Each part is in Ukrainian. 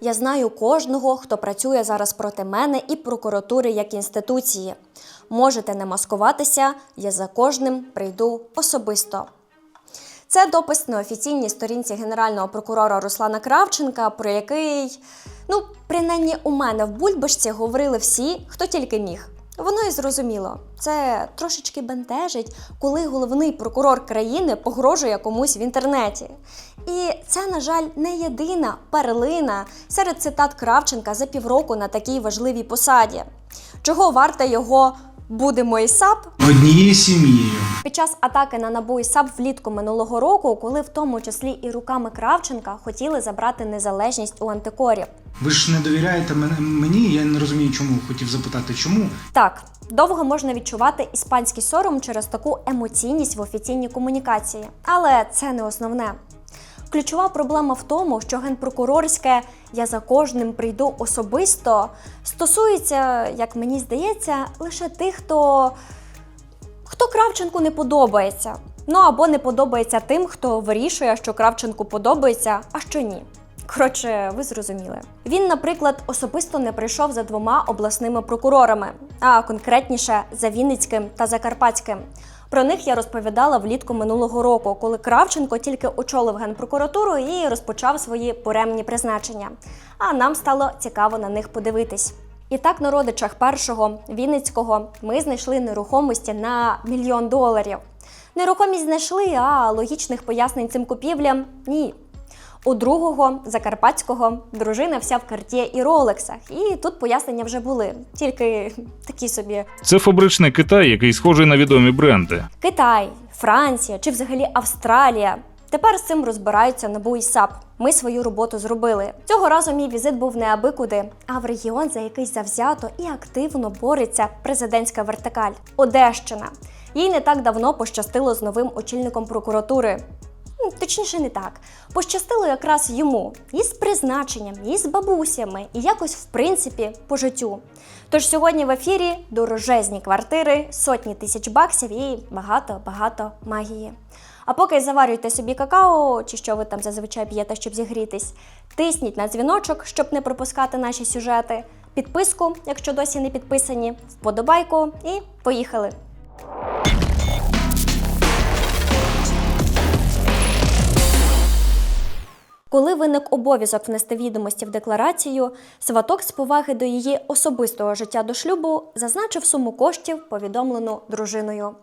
Я знаю кожного, хто працює зараз проти мене і прокуратури як інституції. Можете не маскуватися, я за кожним прийду особисто. Це допис на офіційній сторінці генерального прокурора Руслана Кравченка, про який, ну, принаймні у мене в бульбашці говорили всі, хто тільки міг. Воно і зрозуміло. Це трошечки бентежить, коли головний прокурор країни погрожує комусь в інтернеті. І це, на жаль, не єдина перлина серед цитат Кравченка за півроку на такій важливій посаді. Чого варте його будемо і САП однією сім'єю. під час атаки на НАБУ і САП влітку минулого року, коли в тому числі і руками Кравченка хотіли забрати незалежність у антикорів. Ви ж не довіряєте мен- мені, я не розумію, чому. Хотів запитати, чому. Так, довго можна відчувати іспанський сором через таку емоційність в офіційній комунікації, але це не основне. Ключова проблема в тому, що генпрокурорське я за кожним прийду особисто стосується, як мені здається, лише тих, хто хто Кравченку не подобається. Ну або не подобається тим, хто вирішує, що Кравченку подобається, а що ні. Коротше, ви зрозуміли. Він, наприклад, особисто не прийшов за двома обласними прокурорами, а конкретніше за Вінницьким та Закарпатським. Про них я розповідала влітку минулого року, коли Кравченко тільки очолив генпрокуратуру і розпочав свої поремні призначення. А нам стало цікаво на них подивитись. І так на родичах першого Вінницького ми знайшли нерухомості на мільйон доларів. Нерухомість знайшли, а логічних пояснень цим купівлям ні. У другого закарпатського дружина вся в карті і ролексах, і тут пояснення вже були, тільки такі собі Це фабричний Китай, який схожий на відомі бренди. Китай, Франція чи взагалі Австралія. Тепер з цим розбираються НАБУ і САП. Ми свою роботу зробили. Цього разу мій візит був не аби куди, а в регіон, за який завзято і активно бореться президентська вертикаль Одещина. Їй не так давно пощастило з новим очільником прокуратури. Точніше, не так. Пощастило якраз йому і з призначенням, і з бабусями, і якось в принципі по життю. Тож сьогодні в ефірі дорожезні квартири, сотні тисяч баксів і багато-багато магії. А поки заварюйте собі какао, чи що ви там зазвичай п'єте, щоб зігрітись, тисніть на дзвіночок, щоб не пропускати наші сюжети, підписку, якщо досі не підписані, вподобайку і поїхали! Коли виник обов'язок внести відомості в декларацію, сваток з поваги до її особистого життя до шлюбу зазначив суму коштів, повідомлену дружиною.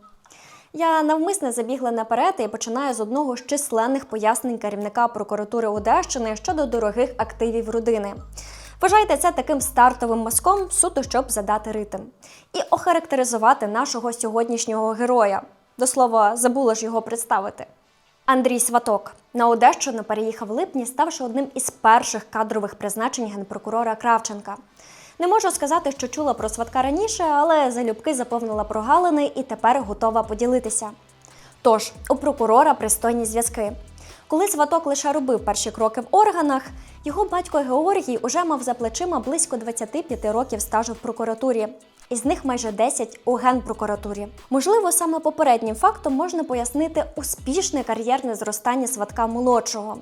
Я навмисне забігла наперед і починаю з одного з численних пояснень керівника прокуратури Одещини щодо дорогих активів родини. Вважайте це таким стартовим мазком, суто щоб задати ритм і охарактеризувати нашого сьогоднішнього героя. До слова, забула ж його представити. Андрій Сваток на Одещину переїхав в липні, ставши одним із перших кадрових призначень генпрокурора Кравченка. Не можу сказати, що чула про Сватка раніше, але залюбки заповнила прогалини і тепер готова поділитися. Тож, у прокурора пристойні зв'язки. Коли Сваток лише робив перші кроки в органах, його батько Георгій уже мав за плечима близько 25 років стажу в прокуратурі. Із них майже 10 у генпрокуратурі. Можливо, саме попереднім фактом можна пояснити успішне кар'єрне зростання сватка молодшого,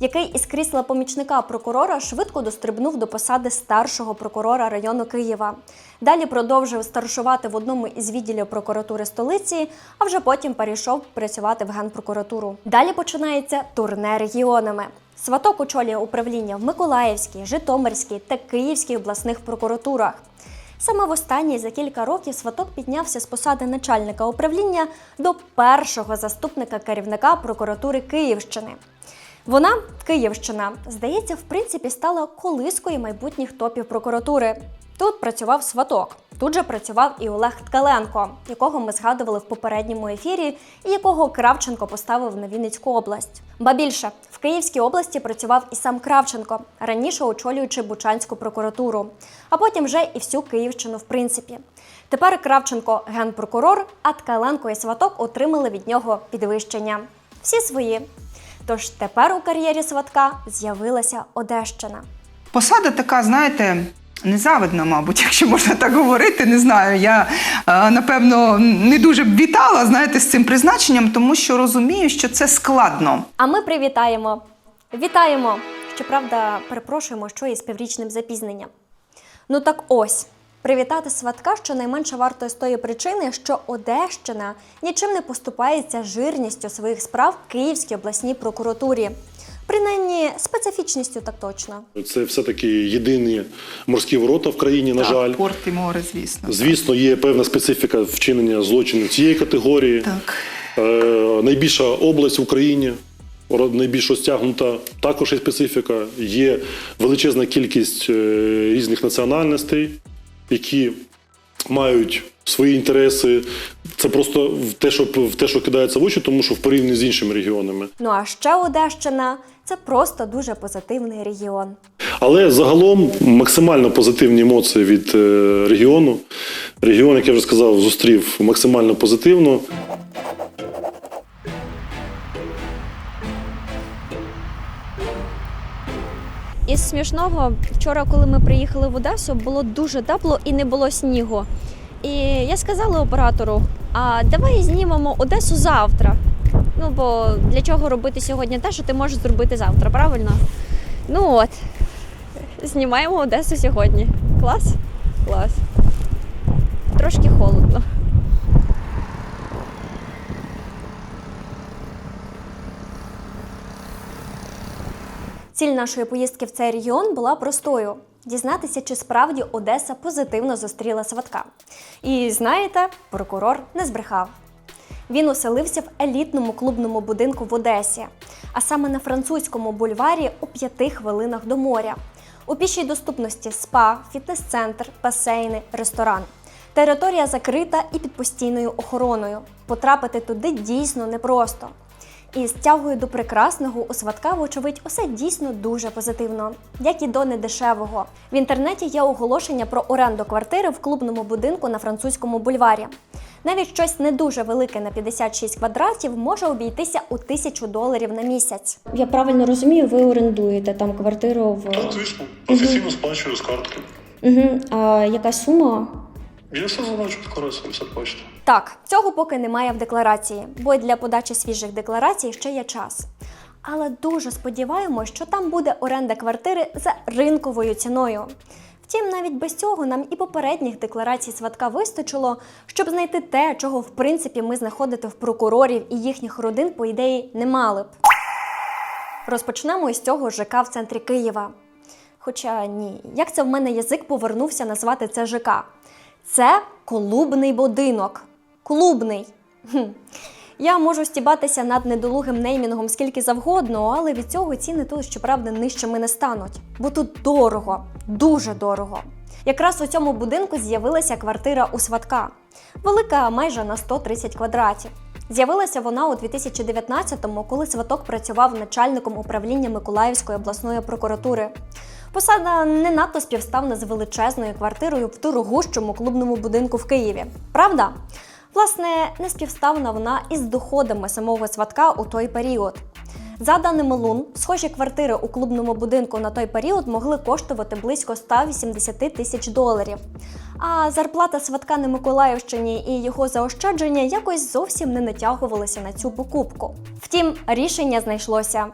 який із крісла помічника прокурора швидко дострибнув до посади старшого прокурора району Києва. Далі продовжив старшувати в одному із відділів прокуратури столиці, а вже потім перейшов працювати в генпрокуратуру. Далі починається турне регіонами. Сваток очолює управління в Миколаївській, Житомирській та Київській обласних прокуратурах. Саме в останній за кілька років Сваток піднявся з посади начальника управління до першого заступника керівника прокуратури Київщини. Вона, Київщина, здається, в принципі, стала колискою майбутніх топів прокуратури. Тут працював Сваток. Тут же працював і Олег Ткаленко, якого ми згадували в попередньому ефірі, і якого Кравченко поставив на Вінницьку область. Ба більше в Київській області працював і сам Кравченко, раніше очолюючи Бучанську прокуратуру, а потім вже і всю Київщину, в принципі. Тепер Кравченко генпрокурор, а Ткаленко і Сваток отримали від нього підвищення. Всі свої. Тож тепер у кар'єрі Сватка з'явилася Одещина. Посада така, знаєте, незавидна, мабуть, якщо можна так говорити. Не знаю. Я е, напевно не дуже б вітала, знаєте, з цим призначенням, тому що розумію, що це складно. А ми привітаємо. Вітаємо! Щоправда, перепрошуємо, що із піврічним запізненням. Ну так ось. Привітати сватка щонайменше варто з тої причини, що Одещина нічим не поступається жирністю своїх справ Київській обласній прокуратурі. Принаймні специфічністю так точно. Це все-таки єдині морські ворота в країні, на Так, жаль. порт і море, звісно. Звісно, є певна специфіка вчинення злочинів цієї категорії. Так. Е, найбільша область в Україні, ро- найбільш розтягнута, також є специфіка. Є величезна кількість е, різних національностей, які мають свої інтереси. Це просто в те, що в те, що кидається в очі, тому що в порівнянні з іншими регіонами. Ну а ще Одещина це просто дуже позитивний регіон. Але загалом максимально позитивні емоції від е, регіону. Регіон, як я вже сказав, зустрів максимально позитивно. Із смішного, вчора, коли ми приїхали в Одесу, було дуже тепло і не було снігу. І я сказала оператору: а давай знімемо Одесу завтра. Ну, бо для чого робити сьогодні те, що ти можеш зробити завтра, правильно? Ну от, знімаємо Одесу сьогодні. Клас? Клас. Трошки холодно. Ціль нашої поїздки в цей регіон була простою: дізнатися, чи справді Одеса позитивно зустріла сватка. І знаєте, прокурор не збрехав. Він оселився в елітному клубному будинку в Одесі, а саме на французькому бульварі у п'яти хвилинах до моря. У пішій доступності спа, фітнес-центр, басейни, ресторан. Територія закрита і під постійною охороною. Потрапити туди дійсно непросто. І з тягою до прекрасного у сватка, вочевидь, усе дійсно дуже позитивно, як і до недешевого. В інтернеті є оголошення про оренду квартири в клубному будинку на французькому бульварі. Навіть щось не дуже велике на 56 квадратів може обійтися у тисячу доларів на місяць. Я правильно розумію, ви орендуєте там квартиру в Так, звісно, професійно сплачую з картки. угу. а яка сума? Я все зазначу в декларації. Так, цього поки немає в декларації, бо для подачі свіжих декларацій ще є час. Але дуже сподіваємось, що там буде оренда квартири за ринковою ціною. Втім, навіть без цього нам і попередніх декларацій сватка вистачило, щоб знайти те, чого в принципі ми знаходити в прокурорів і їхніх родин, по ідеї, не мали б. Розпочнемо із цього ЖК в центрі Києва. Хоча ні, як це в мене язик повернувся назвати це ЖК? Це клубний будинок. Клубний. Хм. Я можу стібатися над недолугим неймінгом скільки завгодно, але від цього ціни тут, щоправда, нижчими не стануть. Бо тут дорого, дуже дорого. Якраз у цьому будинку з'явилася квартира у сватка, велика майже на 130 квадратів. З'явилася вона у 2019-му, коли сваток працював начальником управління Миколаївської обласної прокуратури. Посада не надто співставна з величезною квартирою в дорогущому клубному будинку в Києві. Правда? Власне, не співставна вона із доходами самого сватка у той період. За даними Лун, схожі квартири у клубному будинку на той період могли коштувати близько 180 тисяч доларів. А зарплата сватка на Миколаївщині і його заощадження якось зовсім не натягувалися на цю покупку. Втім, рішення знайшлося: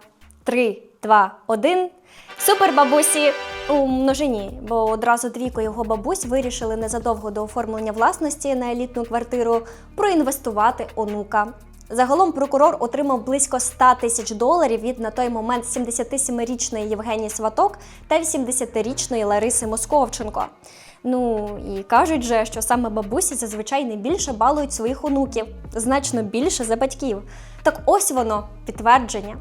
3, 2, 1. Супер бабусі у множині, бо одразу двійко його бабусь вирішили незадовго до оформлення власності на елітну квартиру проінвестувати онука. Загалом прокурор отримав близько 100 тисяч доларів від на той момент 77-річної Євгенії Сваток та 80-річної Лариси Московченко. Ну і кажуть же, що саме бабусі зазвичай не більше балують своїх онуків, значно більше за батьків. Так ось воно підтвердження.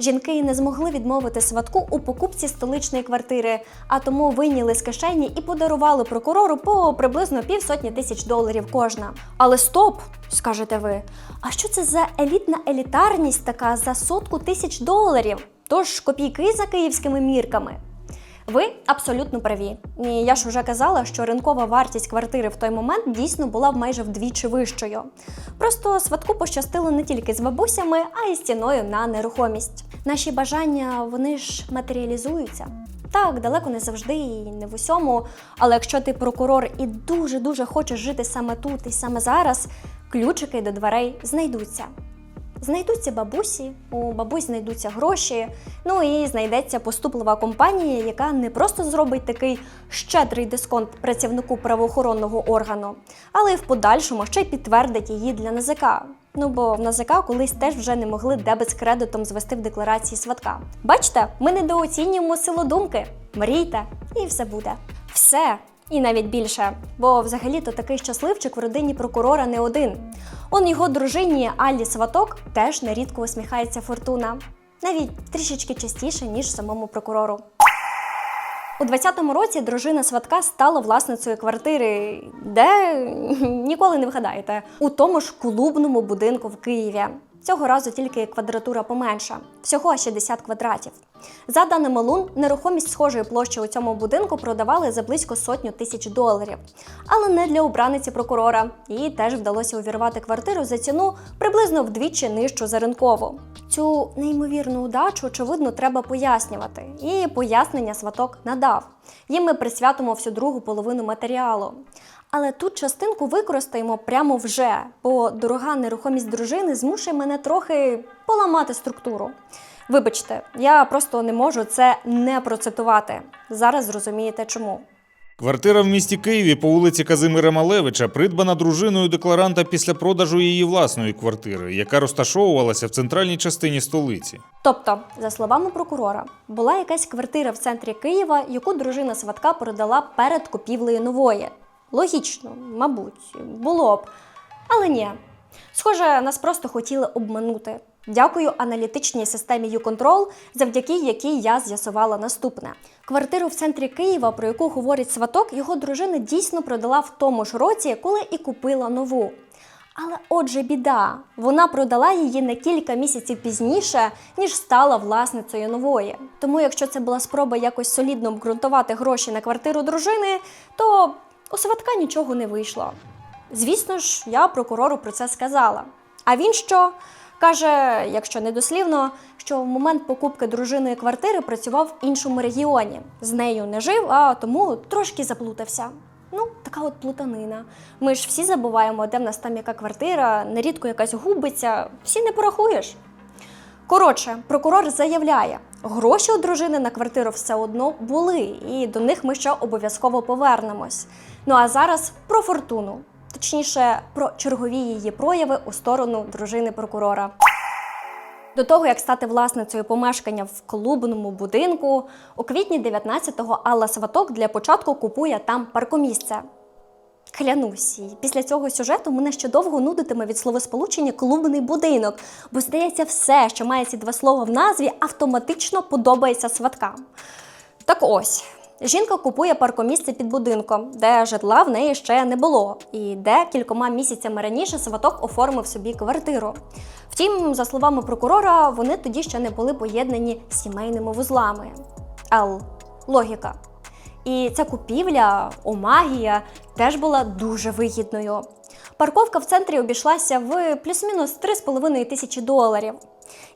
Жінки не змогли відмовити сватку у покупці столичної квартири, а тому вийняли з кишені і подарували прокурору по приблизно півсотні тисяч доларів кожна. Але стоп, скажете ви. А що це за елітна елітарність така за сотку тисяч доларів? Тож копійки за київськими мірками. Ви абсолютно праві. І я ж вже казала, що ринкова вартість квартири в той момент дійсно була майже вдвічі вищою. Просто сватку пощастило не тільки з бабусями, а й з ціною на нерухомість. Наші бажання вони ж матеріалізуються. Так, далеко не завжди і не в усьому. Але якщо ти прокурор і дуже дуже хочеш жити саме тут і саме зараз, ключики до дверей знайдуться. Знайдуться бабусі, у бабусь знайдуться гроші, ну і знайдеться поступлива компанія, яка не просто зробить такий щедрий дисконт працівнику правоохоронного органу, але й в подальшому ще й підтвердить її для НАЗК. Ну бо в НАЗК колись теж вже не могли дебет з кредитом звести в декларації сватка. Бачите, ми недооцінюємо силу думки. Мрійте, і все буде. Все. І навіть більше, бо взагалі-то такий щасливчик в родині прокурора не один. Он його дружині Аллі Сваток теж нерідко усміхається фортуна, навіть трішечки частіше, ніж самому прокурору. У 20-му році дружина Сватка стала власницею квартири, де ніколи не вгадаєте, у тому ж клубному будинку в Києві. Цього разу тільки квадратура поменша, всього 60 квадратів. За даними Лун, нерухомість схожої площі у цьому будинку продавали за близько сотню тисяч доларів, але не для обраниці прокурора. Їй теж вдалося увірвати квартиру за ціну приблизно вдвічі нижчу за ринкову. Цю неймовірну удачу, очевидно, треба пояснювати. І пояснення сваток надав. Їм ми присвятимо всю другу половину матеріалу. Але тут частинку використаємо прямо вже, бо дорога нерухомість дружини змушує мене трохи поламати структуру. Вибачте, я просто не можу це не процитувати. Зараз зрозумієте чому. Квартира в місті Києві по вулиці Казимира Малевича придбана дружиною декларанта після продажу її власної квартири, яка розташовувалася в центральній частині столиці. Тобто, за словами прокурора, була якась квартира в центрі Києва, яку дружина сватка продала перед купівлею нової. Логічно, мабуть, було б. Але ні. Схоже, нас просто хотіли обманути. Дякую аналітичній системі YouControl, завдяки якій я з'ясувала наступне. Квартиру в центрі Києва, про яку говорить сваток, його дружина дійсно продала в тому ж році, коли і купила нову. Але отже, біда, вона продала її на кілька місяців пізніше, ніж стала власницею нової. Тому, якщо це була спроба якось солідно обґрунтувати гроші на квартиру дружини, то у сватка нічого не вийшло. Звісно ж, я прокурору про це сказала. А він що? Каже, якщо не дослівно, що в момент покупки дружиною квартири працював в іншому регіоні. З нею не жив, а тому трошки заплутався. Ну, така от плутанина. Ми ж всі забуваємо, де в нас там яка квартира, нерідко якась губиться, всі не порахуєш. Коротше, прокурор заявляє, гроші у дружини на квартиру все одно були, і до них ми ще обов'язково повернемось. Ну а зараз про фортуну, точніше, про чергові її прояви у сторону дружини прокурора. До того, як стати власницею помешкання в клубному будинку, у квітні 19-го Алла Сваток для початку купує там паркомісце. Клянусь, після цього сюжету мене ще довго нудитиме від словосполучення клубний будинок, бо здається, все, що має ці два слова в назві, автоматично подобається сваткам. Так ось. Жінка купує паркомісце під будинком, де житла в неї ще не було, і де кількома місяцями раніше сваток оформив собі квартиру. Втім, за словами прокурора, вони тоді ще не були поєднані сімейними вузлами. Ал логіка. І ця купівля, о магія, теж була дуже вигідною. Парковка в центрі обійшлася в плюс-мінус 3,5 тисячі доларів.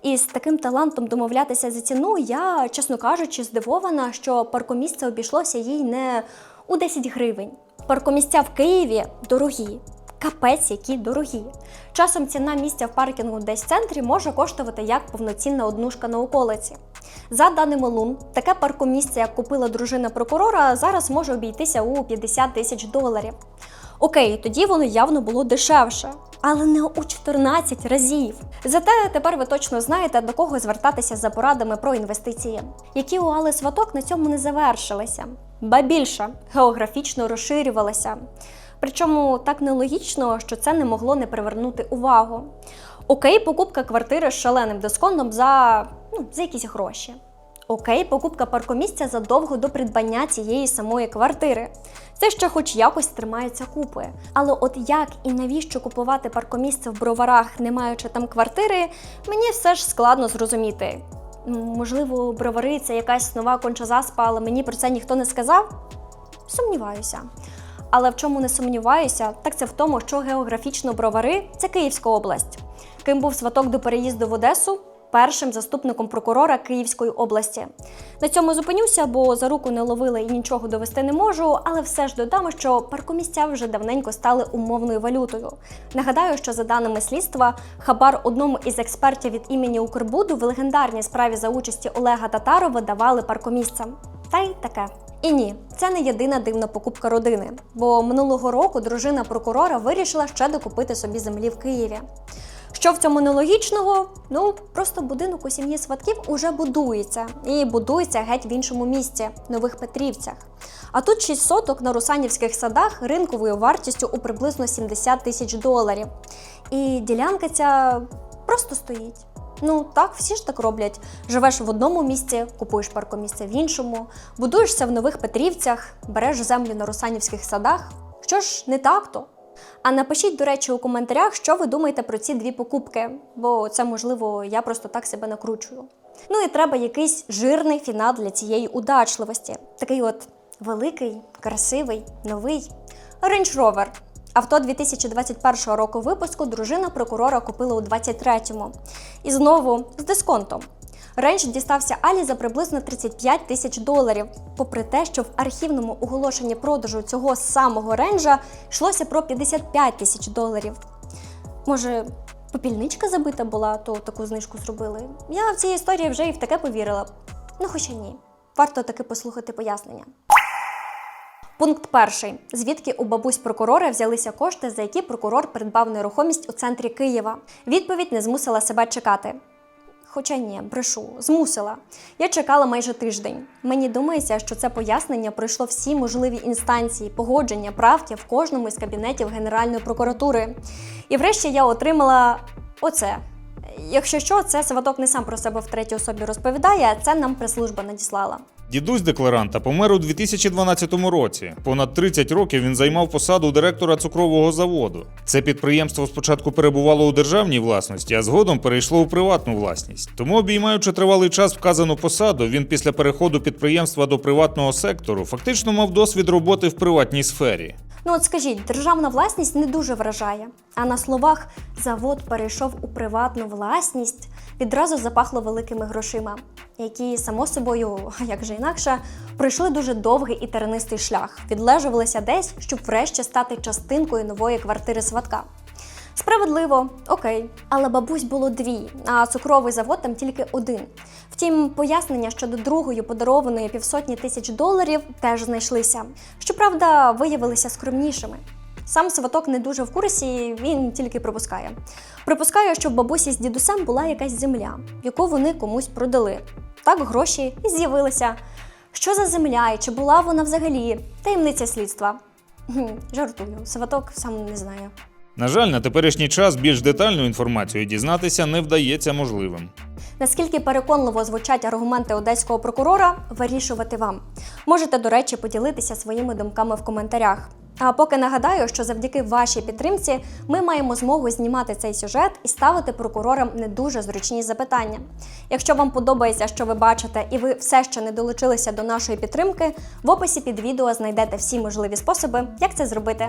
І з таким талантом домовлятися за ціну я, чесно кажучи, здивована, що паркомісце обійшлося їй не у 10 гривень. Паркомісця в Києві дорогі. Капець, які дорогі. Часом ціна місця в паркінгу десь в центрі може коштувати як повноцінна однушка на околиці. За даними Лун, таке паркомісце, як купила дружина прокурора, зараз може обійтися у 50 тисяч доларів. Окей, тоді воно явно було дешевше, але не у 14 разів. Зате тепер ви точно знаєте, до кого звертатися за порадами про інвестиції, які у Али Сваток на цьому не завершилися, ба більше географічно розширювалися. Причому так нелогічно, що це не могло не привернути увагу. Окей, покупка квартири з шаленим дисконтом за, ну, за якісь гроші. Окей, покупка паркомісця задовго до придбання цієї самої квартири. Це ще хоч якось тримається купи. Але от як і навіщо купувати паркомісце в броварах, не маючи там квартири, мені все ж складно зрозуміти. Можливо, бровари це якась нова конча заспа, але мені про це ніхто не сказав? Сумніваюся. Але в чому не сумніваюся, так це в тому, що географічно бровари це Київська область. Ким був сваток до переїзду в Одесу? Першим заступником прокурора Київської області. На цьому зупинюся, бо за руку не ловила і нічого довести не можу, але все ж додам, що паркомістя вже давненько стали умовною валютою. Нагадаю, що за даними слідства, хабар одному із експертів від імені Укрбуду в легендарній справі за участі Олега Татарова давали паркомісцям. Та й таке. І ні, це не єдина дивна покупка родини, бо минулого року дружина прокурора вирішила ще докупити собі землі в Києві. Що в цьому нелогічного? Ну просто будинок у сім'ї сватків уже будується і будується геть в іншому місці нових Петрівцях. А тут 6 соток на Русанівських садах ринковою вартістю у приблизно 70 тисяч доларів. І ділянка ця просто стоїть. Ну так, всі ж так роблять. Живеш в одному місці, купуєш паркомісце в іншому, будуєшся в нових Петрівцях, береш землю на Русанівських садах. Що ж не так то? А напишіть, до речі, у коментарях, що ви думаєте про ці дві покупки, бо це, можливо, я просто так себе накручую. Ну і треба якийсь жирний фінал для цієї удачливості. Такий от великий, красивий, новий Range Rover. Авто 2021 року випуску дружина прокурора купила у 23-му. І знову з дисконтом. Рейндж дістався Алі за приблизно 35 тисяч доларів, попри те, що в архівному оголошенні продажу цього самого ренджа йшлося про 55 тисяч доларів. Може, попільничка забита була, то таку знижку зробили. Я в цій історії вже і в таке повірила. Ну, хоча ні. Варто таки послухати пояснення. Пункт перший: звідки у бабусь прокурора взялися кошти, за які прокурор придбав нерухомість у центрі Києва. Відповідь не змусила себе чекати. Хоча ні, брешу, змусила. Я чекала майже тиждень. Мені думається, що це пояснення пройшло всі можливі інстанції, погодження, правки в кожному із кабінетів Генеральної прокуратури. І врешті я отримала оце. Якщо що, це Саваток не сам про себе в третій особі розповідає, а це нам прес-служба надіслала. Дідусь декларанта помер у 2012 році. Понад 30 років він займав посаду директора цукрового заводу. Це підприємство спочатку перебувало у державній власності, а згодом перейшло у приватну власність. Тому, обіймаючи тривалий час вказану посаду, він після переходу підприємства до приватного сектору фактично мав досвід роботи в приватній сфері. Ну от скажіть, державна власність не дуже вражає. А на словах завод перейшов у приватну власність відразу запахло великими грошима, які, само собою, як же інакше, пройшли дуже довгий і тернистий шлях, відлежувалися десь, щоб врешті стати частинкою нової квартири сватка. Справедливо, окей, але бабусь було дві, а цукровий завод там тільки один. Втім, пояснення щодо другої подарованої півсотні тисяч доларів теж знайшлися. Щоправда, виявилися скромнішими. Сам Саваток не дуже в курсі, він тільки припускає. Припускає, що в бабусі з дідусем була якась земля, яку вони комусь продали. Так гроші і з'явилися. Що за земля і чи була вона взагалі? Таємниця слідства. Жартую, Саваток сам не знає. На жаль, на теперішній час більш детальну інформацію дізнатися не вдається можливим. Наскільки переконливо звучать аргументи одеського прокурора, вирішувати вам. Можете, до речі, поділитися своїми думками в коментарях. А поки нагадаю, що завдяки вашій підтримці ми маємо змогу знімати цей сюжет і ставити прокурорам не дуже зручні запитання. Якщо вам подобається, що ви бачите, і ви все ще не долучилися до нашої підтримки, в описі під відео знайдете всі можливі способи, як це зробити.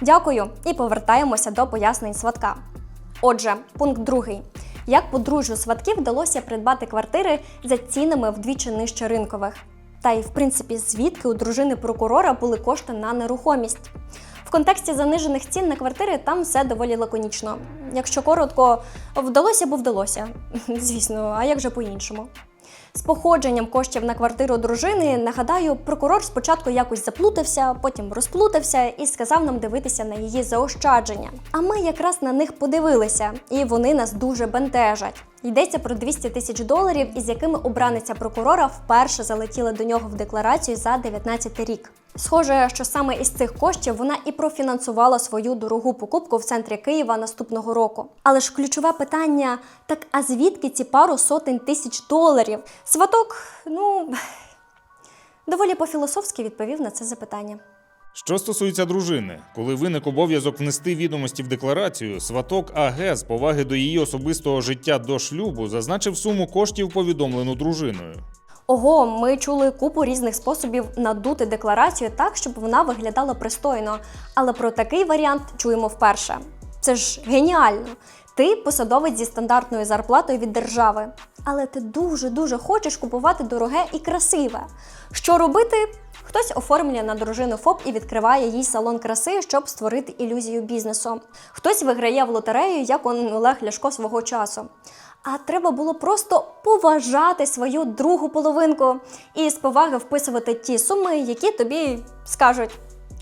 Дякую і повертаємося до пояснень сватка. Отже, пункт другий. Як подружжю сватків вдалося придбати квартири за цінами вдвічі нижче ринкових? Та й, в принципі, звідки у дружини прокурора були кошти на нерухомість? В контексті занижених цін на квартири там все доволі лаконічно. Якщо коротко, вдалося, бо вдалося. Звісно, а як же по-іншому? З походженням коштів на квартиру дружини, нагадаю, прокурор спочатку якось заплутався, потім розплутався і сказав нам дивитися на її заощадження. А ми якраз на них подивилися, і вони нас дуже бентежать. Йдеться про 200 тисяч доларів, із якими обраниця прокурора вперше залетіла до нього в декларацію за 19 рік. Схоже, що саме із цих коштів вона і профінансувала свою дорогу покупку в центрі Києва наступного року. Але ж ключове питання: так а звідки ці пару сотень тисяч доларів? Сваток, ну доволі по-філософськи відповів на це запитання. Що стосується дружини, коли виник обов'язок внести відомості в декларацію, сваток АГ з поваги до її особистого життя до шлюбу зазначив суму коштів, повідомлену дружиною. Ого, ми чули купу різних способів надути декларацію так, щоб вона виглядала пристойно. Але про такий варіант чуємо вперше. Це ж геніально. Ти посадовець зі стандартною зарплатою від держави, але ти дуже-дуже хочеш купувати дороге і красиве. Що робити? Хтось оформлює на дружину ФОП і відкриває їй салон краси, щоб створити ілюзію бізнесу. Хтось виграє в лотерею, як он Олег Ляшко свого часу. А треба було просто поважати свою другу половинку і з поваги вписувати ті суми, які тобі скажуть.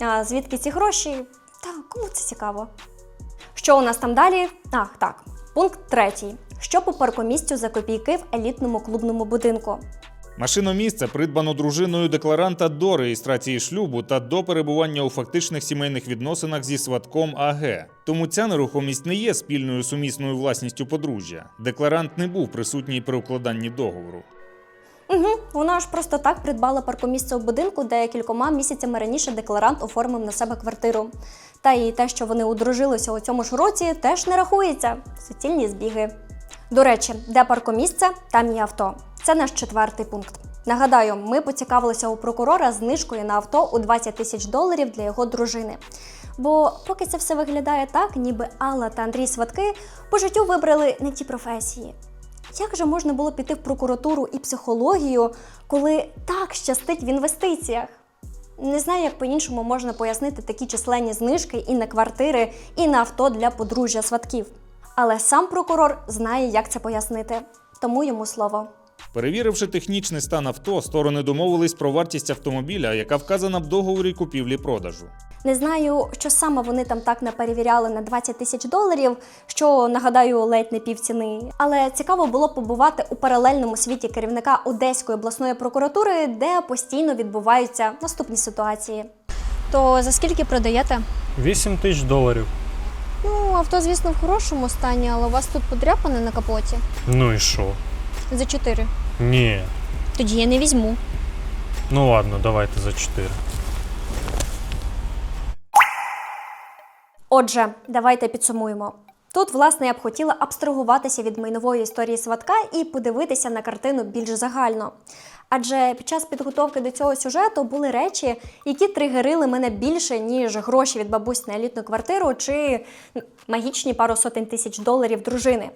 А звідки ці гроші? Та кому це цікаво? Що у нас там далі? Ах, так. Пункт третій. Що по паркомістю за копійки в елітному клубному будинку? Машиномісце придбано дружиною декларанта до реєстрації шлюбу та до перебування у фактичних сімейних відносинах зі сватком АГ. Тому ця нерухомість не є спільною сумісною власністю подружжя. Декларант не був присутній при укладанні договору. Угу, вона ж просто так придбала паркомісце у будинку, де кількома місяцями раніше декларант оформив на себе квартиру. Та і те, що вони одружилися у цьому ж році, теж не рахується. Суцільні збіги. До речі, де паркомісце, там і авто. Це наш четвертий пункт. Нагадаю, ми поцікавилися у прокурора знижкою на авто у 20 тисяч доларів для його дружини. Бо поки це все виглядає так, ніби Алла та Андрій Сватки по життю вибрали не ті професії. Як же можна було піти в прокуратуру і психологію, коли так щастить в інвестиціях? Не знаю, як по-іншому можна пояснити такі численні знижки і на квартири, і на авто для подружжя сватків. Але сам прокурор знає, як це пояснити, тому йому слово. Перевіривши технічний стан авто, сторони домовились про вартість автомобіля, яка вказана в договорі купівлі-продажу. Не знаю, що саме вони там так не перевіряли на 20 тисяч доларів, що нагадаю, ледь не півціни. Але цікаво було побувати у паралельному світі керівника Одеської обласної прокуратури, де постійно відбуваються наступні ситуації. То за скільки продаєте? 8 тисяч доларів. Ну, авто, звісно, в хорошому стані, але у вас тут подряпане на капоті. Ну і що? За 4. Ні. Тоді я не візьму. Ну ладно, давайте за 4. Отже, давайте підсумуємо. Тут, власне, я б хотіла абстрагуватися від майнової історії сватка і подивитися на картину більш загально. Адже під час підготовки до цього сюжету були речі, які тригерили мене більше, ніж гроші від бабусь на елітну квартиру чи магічні пару сотень тисяч доларів дружини.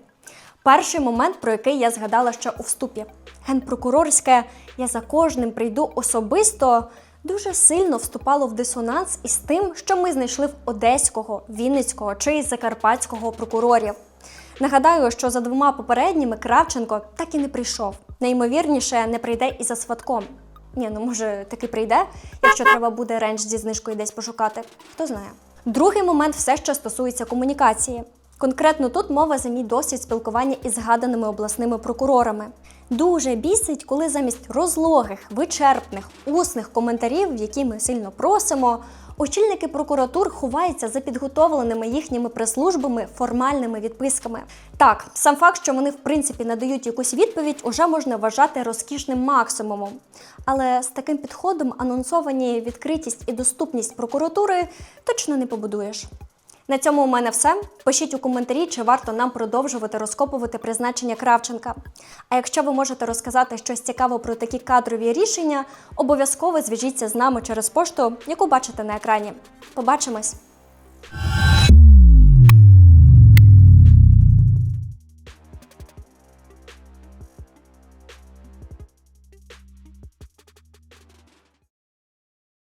Перший момент, про який я згадала ще у вступі. Генпрокурорське я за кожним прийду особисто дуже сильно вступало в дисонанс із тим, що ми знайшли в одеського, вінницького чи закарпатського прокурорів. Нагадаю, що за двома попередніми Кравченко так і не прийшов. Найімовірніше, не прийде і за сватком. Ні, ну може таки прийде, якщо треба буде ренч зі знижкою десь пошукати. Хто знає. Другий момент все ще стосується комунікації. Конкретно тут мова за мій досвід спілкування із згаданими обласними прокурорами. Дуже бісить, коли замість розлогих, вичерпних, усних коментарів, які ми сильно просимо, очільники прокуратур ховаються за підготовленими їхніми прес-службами формальними відписками. Так, сам факт, що вони в принципі надають якусь відповідь, уже можна вважати розкішним максимумом. Але з таким підходом анонсовані відкритість і доступність прокуратури точно не побудуєш. На цьому у мене все. Пишіть у коментарі, чи варто нам продовжувати розкопувати призначення Кравченка. А якщо ви можете розказати щось цікаве про такі кадрові рішення, обов'язково зв'яжіться з нами через пошту, яку бачите на екрані. Побачимось!